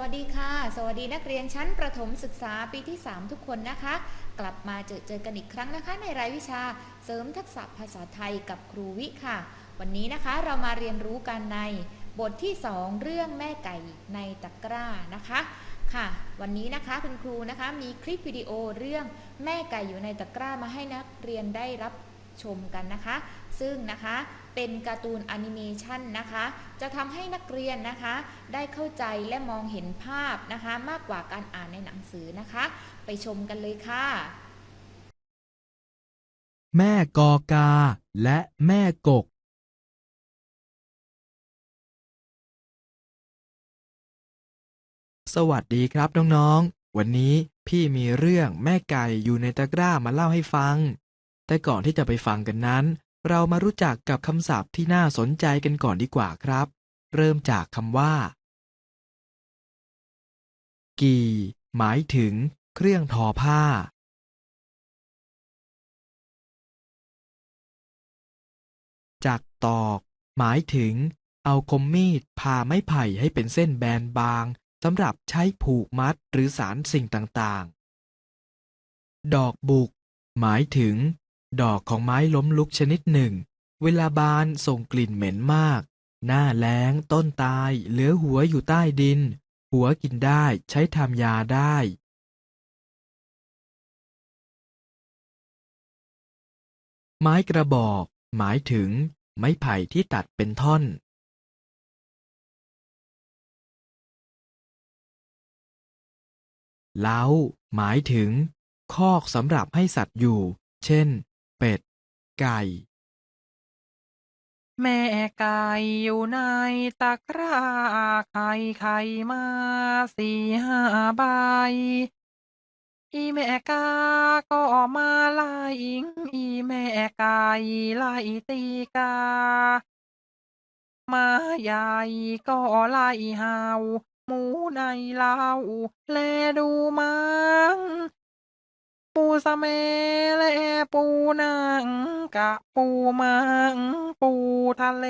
วัสดีค่ะ สวัสดีนักเรียนชั้นประถมศึกษาปีที่ 3 ทุกคนนะคะ กลับมาเจอเจอกันอีกครั้งนะคะ ในรายวิชาเสริมทักษะภาษาไทยกับครูวิค่ะ วันนี้นะคะเรามาเรียนรู้กันในบทที่ 2 เรื่องแม่ไก่ในตะกร้านะคะค่ะ วันนี้นะคะคุณครูนะคะมีคลิปวิดีโอเรื่องแม่ไก่อยู่ในตะกร้ามาให้นักเรียนได้รับชมกันนะคะ ซึ่งนะคะ เป็นการ์ตูนแอนิเมชันนะคะ จะทำให้นักเรียนนะคะ ได้เข้าใจและมองเห็นภาพนะคะ มากกว่าการอ่านในหนังสือนะคะ ไปชมกันเลยค่ะ แม่กอกา และแม่กก สวัสดีครับน้องๆ วันนี้พี่มีเรื่องแม่ไก่อยู่ในตะกร้ามาเล่าให้ฟัง แต่ก่อนที่จะไปฟังกันนั้น เรามารู้จักกับคำศัพท์ที่น่าสนใจกันก่อนดีกว่าครับ เริ่มจากคำว่า กี่ หมายถึง เครื่องทอผ้าจักตอก หมายถึง เอาคมมีดผ่าไม้ไผ่ให้เป็นเส้นแบนบางสำหรับใช้ผูกมัดหรือสารสิ่งต่างๆ ดอกบุก หมายถึง ดอกของไม้ล้มลุกชนิดหนึ่ง เวลาบานส่งกลิ่นเหม็นมาก หน้าแล้งต้นตายเหลือหัวอยู่ใต้ดิน หัวกินได้ใช้ทำยาได้ ไม้กระบอก หมายถึง ไม้ไผ่ที่ตัดเป็นท่อน เล้า หมายถึง คอกสำหรับให้สัตว์อยู่ เช่น เป็ด ไก่ แม่ไก่อยู่ในตะกร้าไข่ไข่มาสี่ห้าใบอีแม่กาก็มาไล่อิง อีแม่ไก่ไล่ตีกา มาใหญ่ก็ไล่เห่าหมูในเล้าแลดูมัง ปูสะเมและปูนังกะปูมังปูทะเล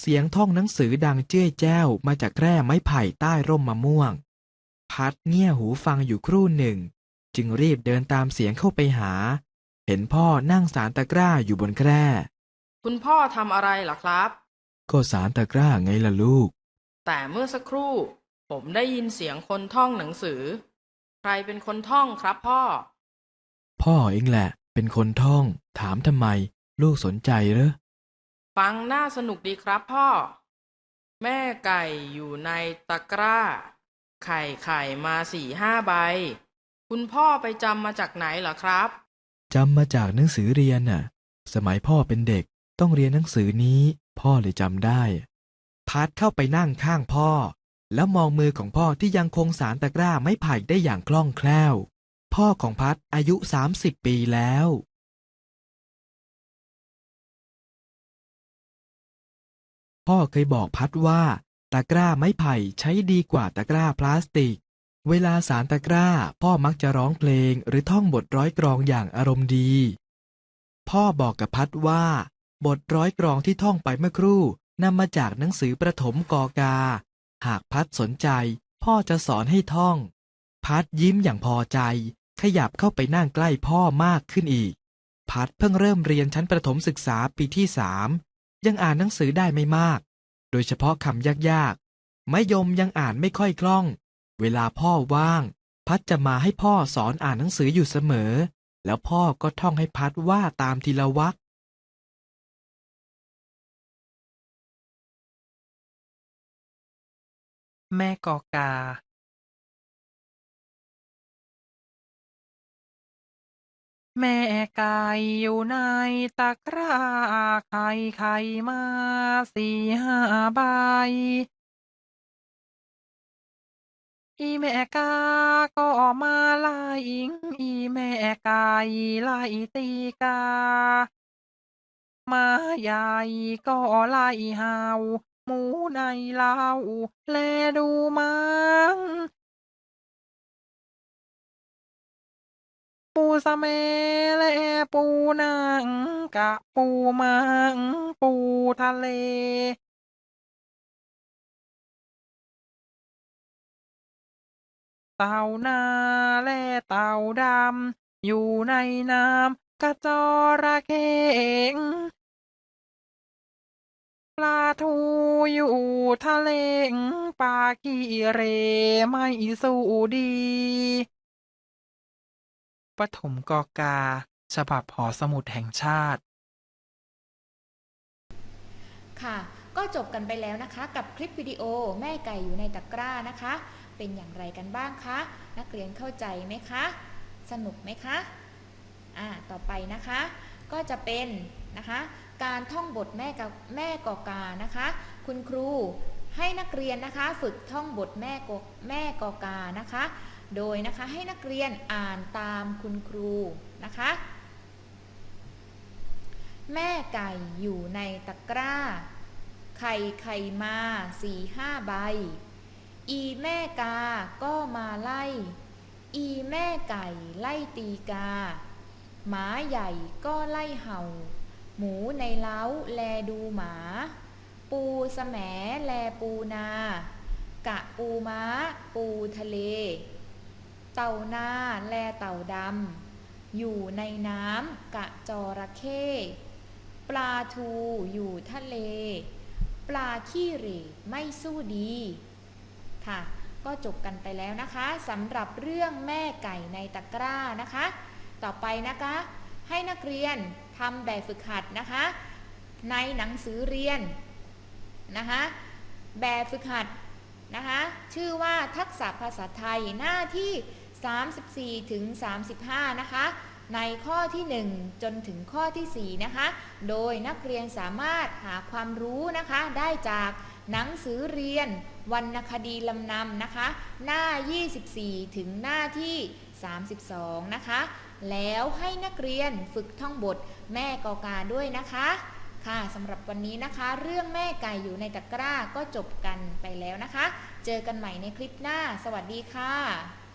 เสียงท่องหนังสือดังเจ้ยแจ้วมาจากแคร่ไม้ไผ่ใต้ร่มมะม่วง พัดเงี่ยหูฟังอยู่ครู่หนึ่ง จึงรีบเดินตามเสียงเข้าไปหา เห็นพ่อนั่งสารตะกร้าอยู่บนแคร่ คุณพ่อทำอะไรล่ะครับ ก็สารตะกร้าไงล่ะลูก แต่เมื่อสักครู่ ผมได้ยินเสียงคนท่องหนังสือ ใครเป็นคนท่องครับพ่อ พ่อเองแหละ เป็นคนท่อง ถามทำไม ลูกสนใจเหรอ ฟังน่าสนุกดีครับพ่อ แม่ไก่อยู่ในตะกร้า ไข่ไข่มาสี่ห้าใบ คุณพ่อไปจำมาจากไหนเหรอครับ จำมาจากหนังสือเรียนน่ะ สมัยพ่อเป็นเด็กต้องเรียนหนังสือนี้ พ่อเลยจำได้ พัดเข้าไปนั่งข้างพ่อ แล้วมองมือของพ่อที่ยังคงสารตะกร้าไม้ไผ่ได้อย่างคล่องแคล่ว พ่อของพัดอายุ 30 ปีแล้ว พ่อเคยบอกพัดว่า ตะกร้าไม้ไผ่ใช้ดีกว่าตะกร้าพลาสติก เวลาสารตะกร้าพ่อมักจะร้องเพลงหรือท่องบทร้อยกรองอย่างอารมณ์ดี พ่อบอกกับพัดว่า บทร้อยกรองที่ท่องไปเมื่อครู่นำมาจากหนังสือประถมกอกา หากพัดสนใจ พ่อจะสอนให้ท่อง พัดยิ้มอย่างพอใจ ขยับเข้าไปนั่งใกล้พ่อมากขึ้นอีก พัดเพิ่งเริ่มเรียนชั้นประถมศึกษาปีที่สามยังอ่านหนังสือได้ไม่มาก โดยเฉพาะคำยากๆ ไมยมยังอ่านไม่ค่อยคล่อง เวลาพ่อว่าง พัดจะมาให้พ่อสอนอ่านหนังสืออยู่เสมอ แล้วพ่อก็ท่องให้พัดว่าตามทีละวร แม่กอกาแม่ไก่อยู่ในตะกร้า ไข่ไข่มาสี่ห้าใบ อีแม่กาก็มาไล่อิง อีแม่ไก่ไล่ตีกา มาใหญ่ก็ไล่เห่า หมูในเล้าแลดูมังปูสะเมและปูนังกะปูมังปูทะเลเต่านาและเต่าดำ อยู่ในน้ำกระจระเข้ ปลาทูอยู่ทะเลปลาขี้เรไม่สู้ดี ปฐมกอกา ฉบับหอสมุดแห่งชาติ ค่ะ ก็จบกันไปแล้วนะคะ กับคลิปวิดีโอแม่ไก่อยู่ในตะกร้านะคะ เป็นอย่างไรกันบ้างคะ นักเรียนเข้าใจไหมคะ สนุกไหมคะ อ่า ต่อไปนะคะ ก็จะเป็นนะคะ การท่องบทแม่กับแม่กอกานะคะ คุณครูให้นักเรียนนะคะฝึกท่องบทแม่กอแม่กอกานะคะ โดยนะคะให้นักเรียนอ่านตามคุณครูนะคะ แม่ไก่อยู่ในตะกร้า ไข่ไข่มาสี่ห้าใบ อีแม่กาก็มาไล่ อีแม่ไก่ไล่ตีกา หมาใหญ่ก็ไล่เห่า หมูในเล้าแลดูหมา ปูสแหมแลปูนา กะปูม้า ปูทะเล เต่านาแลเต่าดำ อยู่ในน้ำกะจระเข้ปลาทูอยู่ทะเล ปลาขี้เหร่ไม่สู้ดี ค่ะ ก็จบกันไปแล้วนะคะสำหรับเรื่องแม่ไก่ในตะกร้านะคะ ต่อไปนะคะ ให้นักเรียน ทำแบบฝึกหัดนะคะ ในหนังสือเรียนนะคะ แบบฝึกหัดนะคะ ชื่อว่าทักษะภาษาไทยหน้าที่ 34ถึง35 นะคะ ในข้อที่ 1 จนถึงข้อทีสี่4 นะคะ โดยนักเรียนสามารถหาความรู้นะคะ ได้จากหนังสือเรียนวรรณคดีลำนำนะคะ หน้า 24 ถึงหน้าที่ 32 นะคะ แล้วให้นักเรียนฝึกท่องบทแม่กอกาด้วยนะคะ ค่ะสำหรับวันนี้นะคะ เรื่องแม่ไก่อยู่ในตะกร้าก็จบกันไปแล้วนะคะ เจอกันใหม่ในคลิปหน้า สวัสดีค่ะ